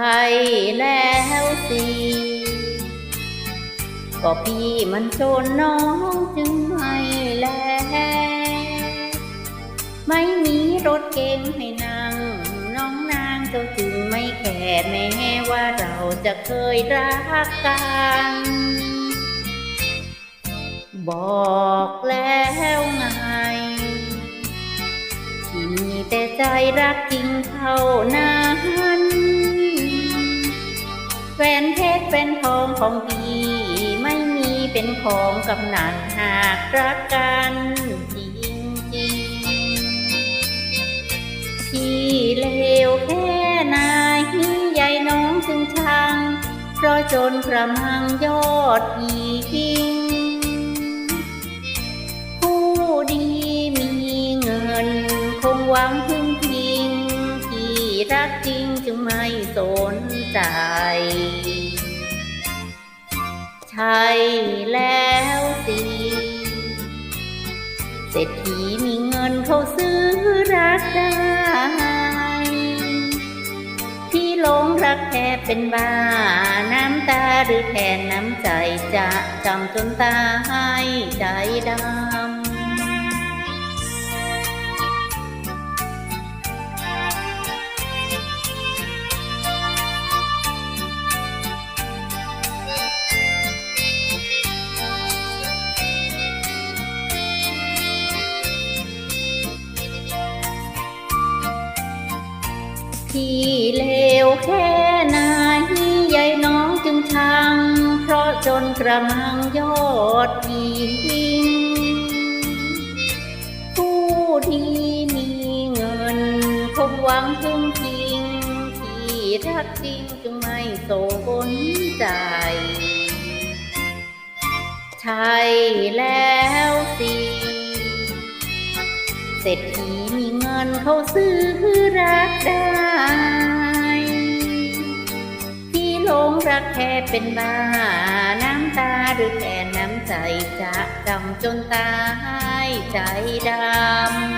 ช่แล้วสิก็พี่มันชนน้องจึงไม่แลไม่มีรถเก๋งให้นั่งน้องนางเจ้าจึงไม่แคร์แม้ว่าเราจะเคยรักกัน บอกแล้วไงที่มีแต่ใจรักจริงเท่านั้น แฟนเพชรแฟนทองของพี่ไม่มีเป็นของกำนันหากรักกันจริงจริงพี่เลวแค่ไหนใหญ่น้องจึงชัง เพราะจนกระมังยอดยิงผู้ดีมีเงิน คงหวังพึ่งพิงที่รักจริง สนใจ ใช่แล้วสิเศรษฐีมีเงินเขาซื้อรักได้ที่หลงรักแค่เป็นบ้า น้ำตาหรือแทนน้ำใจจะจำจนตายใจดำ ที่เลวแค่ไหนยายน้องจึงชัง เพราะจนกระมังยอดยิงผู้ที่มีเงินคงหวังพึ่งพิง ที่รักจริงจึงไม่สนใจใช่แล้วสิเศรษฐีมีเงินเขาซื้อรักได้ กแค่เป็นบ้า น้ำตาหรือแค่น้ำใจจะดำจนตายใจดำ